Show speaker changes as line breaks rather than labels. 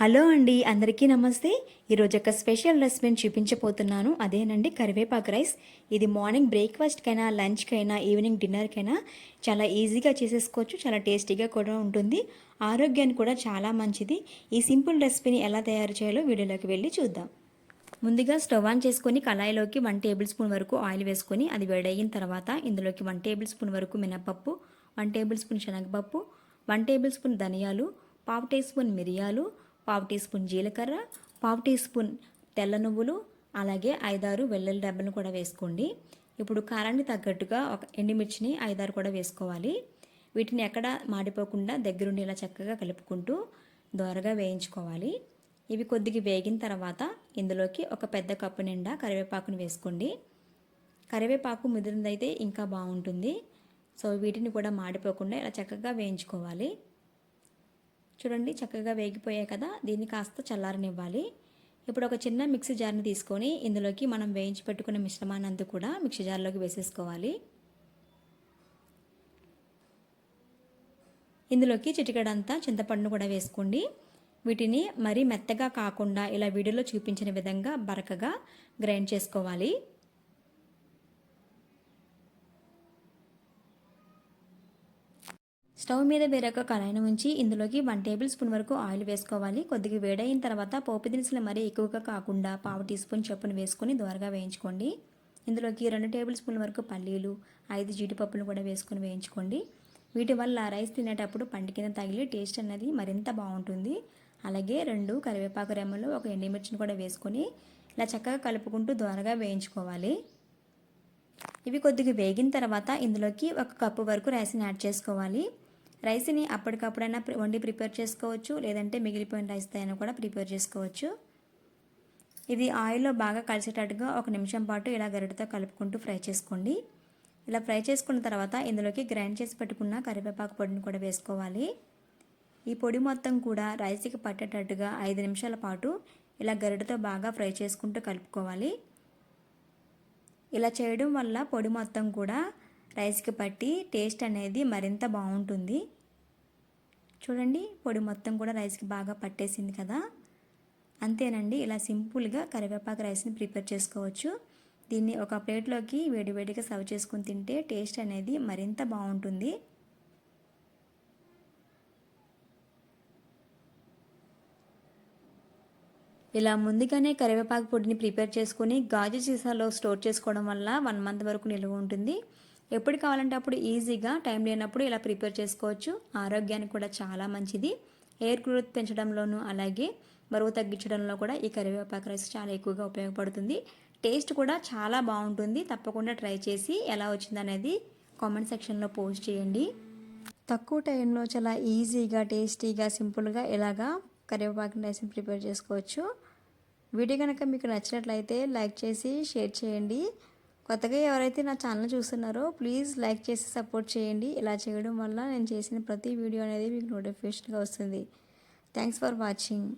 Hello అండి అందరికీ నమస్తే. ఈరోజు ఒక స్పెషల్ రెసిపీని చూపించబోతున్నాను. అదేనండి కరివేపాకు రైస్. ఇది మార్నింగ్ బ్రేక్ఫాస్ట్కైనా లంచ్కైనా ఈవినింగ్ డిన్నర్కైనా చాలా ఈజీగా చేసేసుకోవచ్చు చాలా టేస్టీగా కూడా ఉంటుంది. ఆరోగ్యానికి కూడా చాలా మంచిది. ఈ సింపుల్ రెసిపీని ఎలా తయారు చేయాలో వీడియోలోకి వెళ్ళి చూద్దాం. ముందుగా స్టవ్ ఆన్ చేసుకొని కళాయిలోకి వన్ టేబుల్ స్పూన్ వరకు ఆయిల్ వేసుకొని అది వేడయిన తర్వాత ఇందులోకి వన్ టేబుల్ స్పూన్ వరకు మినపప్పు వన్ టేబుల్ స్పూన్ శనగపప్పు వన్ టేబుల్ స్పూన్ ధనియాలు పావు టీ స్పూన్ మిరియాలు పావు టీ స్పూన్ జీలకర్ర పావు టీ స్పూన్ తెల్ల నువ్వులు అలాగే ఐదారు వెల్లుల్లి డబ్బలను కూడా వేసుకోండి. ఇప్పుడు కారాన్ని తగ్గట్టుగా ఒక ఎండుమిర్చిని ఐదారు కూడా వేసుకోవాలి. వీటిని ఎక్కడ మాడిపోకుండా దగ్గరుండి ఇలా చక్కగా కలుపుకుంటూ దోరగా వేయించుకోవాలి. ఇవి కొద్దిగా వేగిన తర్వాత ఇందులోకి ఒక పెద్ద కప్పు నిండా కరివేపాకుని వేసుకోండి. కరివేపాకు ముదిరిందైతే ఇంకా బాగుంటుంది. సో వీటిని కూడా మాడిపోకుండా ఇలా చక్కగా వేయించుకోవాలి. చూడండి చక్కగా వేగిపోయాయి కదా. దీన్ని కాస్త చల్లారనివ్వాలి. ఇప్పుడు ఒక చిన్న మిక్సీ జార్ని తీసుకొని ఇందులోకి మనం వేయించి పెట్టుకున్న మిశ్రమాన్ని అంతా కూడా మిక్సీ జార్లోకి వేసేసుకోవాలి. ఇందులోకి చిటికడంతా చింతపండును కూడా వేసుకోండి. వీటిని మరీ మెత్తగా కాకుండా ఇలా వీడియోలో చూపించిన విధంగా బరకగా గ్రైండ్ చేసుకోవాలి. స్టవ్ మీద వేరొక కళాయిని ఉంచి ఇందులోకి వన్ టేబుల్ స్పూన్ వరకు ఆయిల్ వేసుకోవాలి. కొద్దిగా వేడైన తర్వాత పోపు దినుసులు మరీ ఎక్కువగా కాకుండా పావు టీ స్పూన్ చొప్పున వేసుకొని దోరగా వేయించుకోండి. ఇందులోకి రెండు టేబుల్ స్పూన్ వరకు పల్లీలు ఐదు జీడిపప్పులు కూడా వేసుకొని వేయించుకోండి. వీటి వల్ల రైస్ తినేటప్పుడు పంటి కింద తగిలి టేస్ట్ అనేది మరింత బాగుంటుంది. అలాగే రెండు కరివేపాకు రెమ్మలు ఒక ఎండిమిర్చిని కూడా వేసుకొని ఇలా చక్కగా కలుపుకుంటూ దోరగా వేయించుకోవాలి. ఇవి కొద్దిగా వేగిన తర్వాత ఇందులోకి ఒక కప్పు వరకు రైస్ని యాడ్ చేసుకోవాలి. రైస్ని అప్పటికప్పుడైనా వండి ప్రిపేర్ చేసుకోవచ్చు. లేదంటే మిగిలిపోయిన రైస్ అయినా కూడా ప్రిపేర్ చేసుకోవచ్చు. ఇది ఆయిల్లో బాగా కలిసేటట్టుగా ఒక నిమిషం పాటు ఇలా గరిటతో కలుపుకుంటూ ఫ్రై చేసుకోండి. ఇలా ఫ్రై చేసుకున్న తర్వాత ఇందులోకి గ్రైండ్ చేసి పెట్టుకున్న కరివేపాకు పొడిని కూడా వేసుకోవాలి. ఈ పొడి మొత్తం కూడా రైస్కి పట్టేటట్టుగా ఐదు నిమిషాల పాటు ఇలా గరిటతో బాగా ఫ్రై చేసుకుంటూ కలుపుకోవాలి. ఇలా చేయడం వల్ల పొడి మొత్తం కూడా రైస్కి పట్టి టేస్ట్ అనేది మరింత బాగుంటుంది. చూడండి పొడి మొత్తం కూడా రైస్కి బాగా పట్టేసింది కదా. అంతేనండి ఇలా సింపుల్గా కరివేపాకు రైస్ని ప్రిపేర్ చేసుకోవచ్చు. దీన్ని ఒక ప్లేట్లోకి వేడివేడిగా సర్వ్ చేసుకుని తింటే టేస్ట్ అనేది మరింత బాగుంటుంది. ఇలా ముందుగానే కరివేపాకు పొడిని ప్రిపేర్ చేసుకుని గాజు సీసాలో స్టోర్ చేసుకోవడం వల్ల వన్ మంత్ వరకు నిల్వ ఉంటుంది. ఎప్పుడు కావాలంటే అప్పుడు ఈజీగా టైం లేనప్పుడు ఇలా ప్రిపేర్ చేసుకోవచ్చు. ఆరోగ్యానికి కూడా చాలా మంచిది. హెయిర్ గ్రోత్ పెంచడంలోనూ అలాగే బరువు తగ్గించడంలో కూడా ఈ కరివేపాకు రైస్ చాలా ఎక్కువగా ఉపయోగపడుతుంది. టేస్ట్ కూడా చాలా బాగుంటుంది. తప్పకుండా ట్రై చేసి ఎలా వచ్చిందనేది కామెంట్ సెక్షన్లో పోస్ట్ చేయండి. తక్కువ టైంలో చాలా ఈజీగా టేస్టీగా సింపుల్గా ఇలాగా కరివేపాకు రైస్ని ప్రిపేర్ చేసుకోవచ్చు. వీడియో కనుక మీకు నచ్చినట్లయితే లైక్ చేసి షేర్ చేయండి. కొత్తగా ఎవరైతే నా ఛానల్ చూస్తున్నారో ప్లీజ్ లైక్ చేసి సపోర్ట్ చేయండి. ఇలా చేయడం వల్ల నేను చేసిన ప్రతి వీడియో అనేది మీకు నోటిఫికేషన్గా వస్తుంది. Thanks for watching.